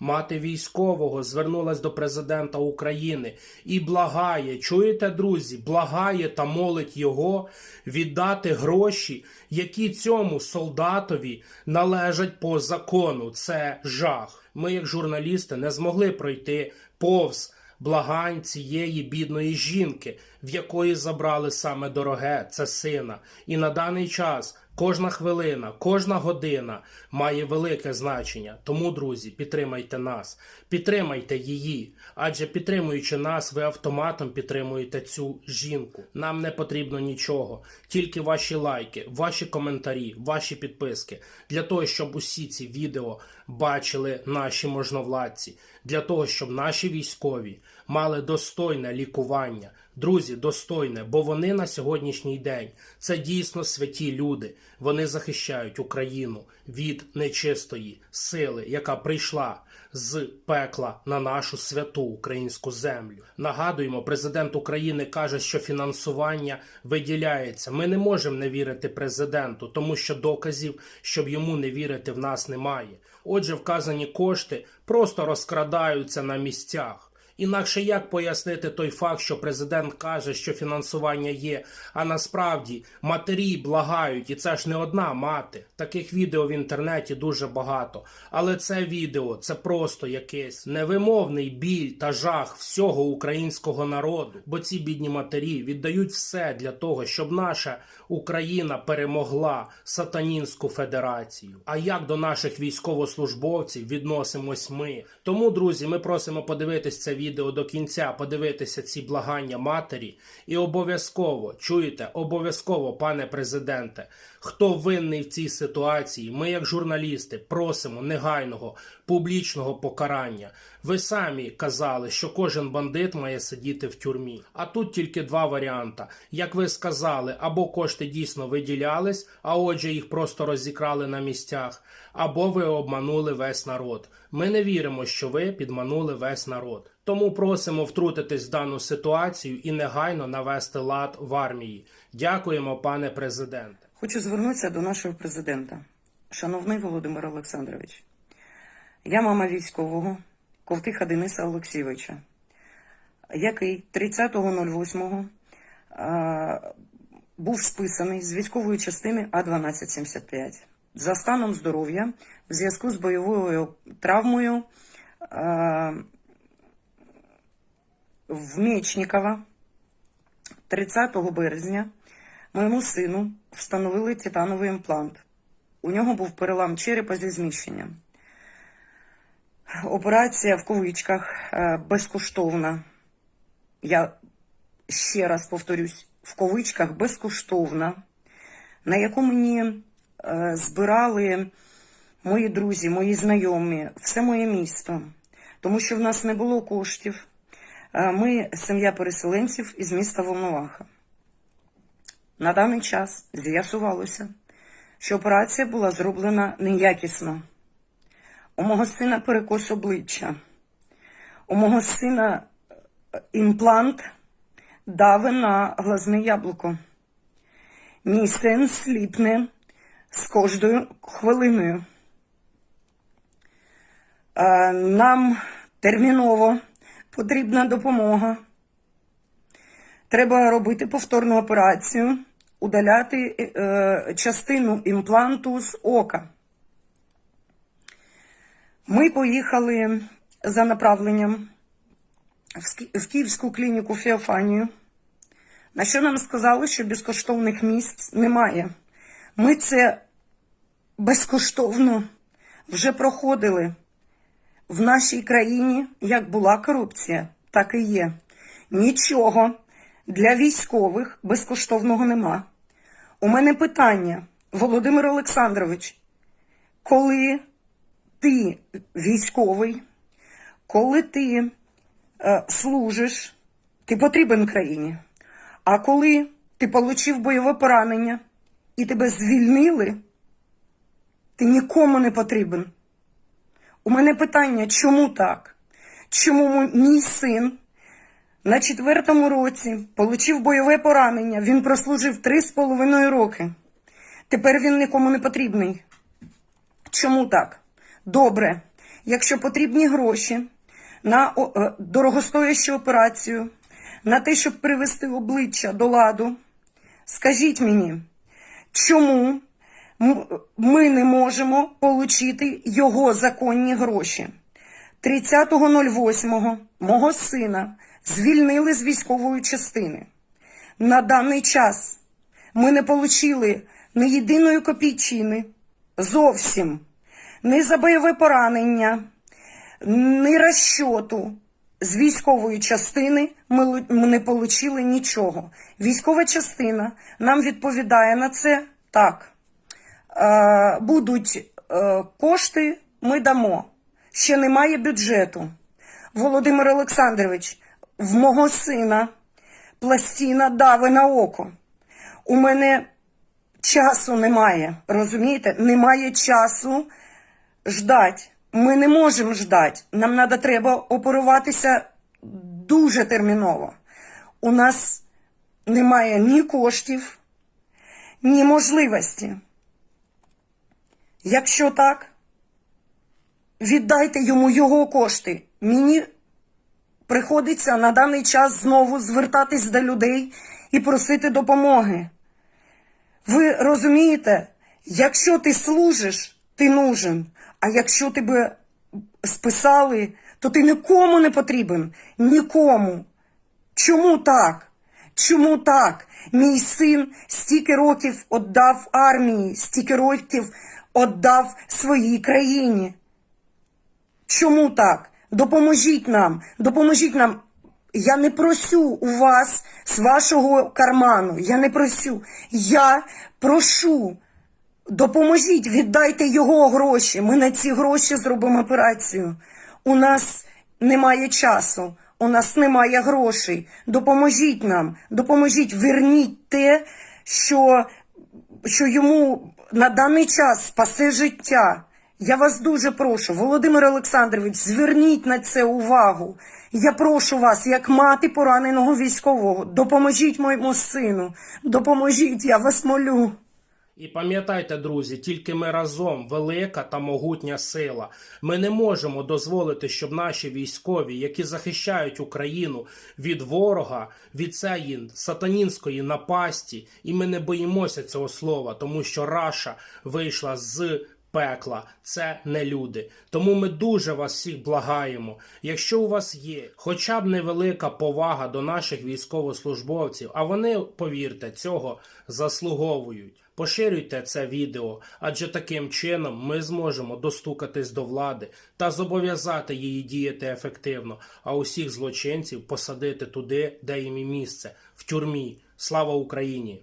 Мати військового звернулась до президента України і благає, чуєте, друзі, благає та молить його віддати гроші, які цьому солдатові належать по закону. Це жах. Ми, як журналісти, не змогли пройти повз благань цієї бідної жінки, в якої забрали саме дороге це сина. І на даний час кожна хвилина, кожна година має велике значення. Тому, друзі, підтримайте нас, підтримайте її. Адже підтримуючи нас, ви автоматом підтримуєте цю жінку. Нам не потрібно нічого, тільки ваші лайки, ваші коментарі, ваші підписки для того, щоб усі ці відео бачили наші можновладці, для того, щоб наші військові мали достойне лікування. Друзі, достойне, бо вони на сьогоднішній день це дійсно святі люди. Вони захищають Україну від нечистої сили, яка прийшла з пекла на нашу святу українську землю. Нагадуємо, президент України каже, що фінансування виділяється. Ми не можемо не вірити президенту, тому що доказів, щоб йому не вірити, в нас немає. Отже, вказані кошти просто розкрадаються на місцях. Інакше як пояснити той факт, що президент каже, що фінансування є, а насправді матері благають, і це ж не одна мати. Таких відео в інтернеті дуже багато. Але це відео це просто якийсь невимовний біль та жах всього українського народу. Бо ці бідні матері віддають все для того, щоб наша Україна перемогла сатанінську федерацію. А як до наших військовослужбовців відносимось ми? Тому, друзі, ми просимо подивитись це відео до кінця, подивитися ці благання матері, і обов'язково чуєте, обов'язково, пане президенте, хто винний в цій ситуації, ми, як журналісти, просимо негайного публічного покарання. Ви самі казали, що кожен бандит має сидіти в тюрмі. А тут тільки два варіанти. Як ви сказали, або кошти дійсно виділялись, а отже, їх просто розікрали на місцях, або ви обманули весь народ. Ми не віримо, що ви підманули весь народ. Тому просимо втрутитись в дану ситуацію і негайно навести лад в армії. Дякуємо, пане президенте. Хочу звернутися до нашого президента. Шановний Володимир Олександрович, я мама військового Ковтиха Дениса Олексійовича, який 30.08 е, був списаний з військової частини А1275 за станом здоров'я в зв'язку з бойовою травмою в Мечникова 30 березня моєму сину встановили титановий імплант. У нього був перелам черепа зі зміщенням. Операція в ковичках е, безкоштовна. Я ще раз повторюсь, в ковичках безкоштовна, на яку мені е, збирали мої друзі, мої знайомі, все моє місто, тому що в нас не було коштів. Е, Ми сім'я переселенців із міста Волноваха. На даний час з'ясувалося, що операція була зроблена неякісно. У мого сина перекос обличчя. У мого сина е, імплант дави на глазне яблуко. Мій син сліпне з кожною хвилиною. Е, Нам терміново потрібна допомога. Треба робити повторну операцію, удаляти е, частину імпланту з ока. Ми поїхали за направленням в Київську клініку Феофанію, на що нам сказали, що безкоштовних місць немає. Ми це безкоштовно вже проходили. В нашій країні як була корупція, так і є. Нічого для військових безкоштовного нема. У мене питання, Володимир Олександрович, коли ти військовий, коли ти е, служиш, ти потрібен країні. А коли ти отримав бойове поранення і тебе звільнили, ти нікому не потрібен. У мене питання, чому так? Чому мій син на четвертому році отримав бойове поранення? Він прослужив три з половиною роки. Тепер він нікому не потрібний. Чому так? Добре. якщо потрібні гроші на е, дорогостоящу операцію, на те, щоб привести обличчя до ладу, скажіть мені, чому ми не можемо отримати його законні гроші? 30.08 мого сина звільнили з військової частини. На даний час ми не отримали ні єдиної копійчини зовсім, ні за бойове поранення, ні розчоту. З військової частини ми не отримали нічого. Військова частина нам відповідає на це так. Е, будуть е, кошти, ми дамо. Ще немає бюджету. Володимир Олександрович, в мого сина пластина дави на око. У мене часу немає, розумієте? Немає часу ждать. Ми не можемо ждати. Нам надо, треба оперуватися дуже терміново. У нас немає ні коштів, ні можливості. Якщо так, віддайте йому його кошти. Мені приходиться на даний час знову звертатись до людей і просити допомоги. Ви розумієте, якщо ти служиш, ти нужен. А якщо тебе списали, то ти нікому не потрібен. Нікому. Чому так? Чому так? Мій син стільки років віддав армії, стільки років віддав своїй країні. Чому так? Допоможіть нам, допоможіть нам. Я не просю у вас з вашого карману. Я не просю. Я прошу. Допоможіть, віддайте його гроші. Ми на ці гроші зробимо операцію. У нас немає часу, у нас немає грошей. Допоможіть нам, допоможіть, верніть те, що, що йому на даний час спасе життя. Я вас дуже прошу, Володимир Олександрович, зверніть на це увагу. Я прошу вас, як мати пораненого військового, допоможіть моєму сину, допоможіть, я вас молю. І пам'ятайте, друзі, тільки ми разом велика та могутня сила. Ми не можемо дозволити, щоб наші військові, які захищають Україну від ворога, від цієї сатанінської напасті, і ми не боїмося цього слова, тому що Раша вийшла з пекла. Це не люди. Тому ми дуже вас всіх благаємо. Якщо у вас є хоча б невелика повага до наших військовослужбовців, а вони, повірте, цього заслуговують. Поширюйте це відео, адже таким чином ми зможемо достукатись до влади та зобов'язати її діяти ефективно, а усіх злочинців посадити туди, де їм і місце в тюрмі. Слава Україні!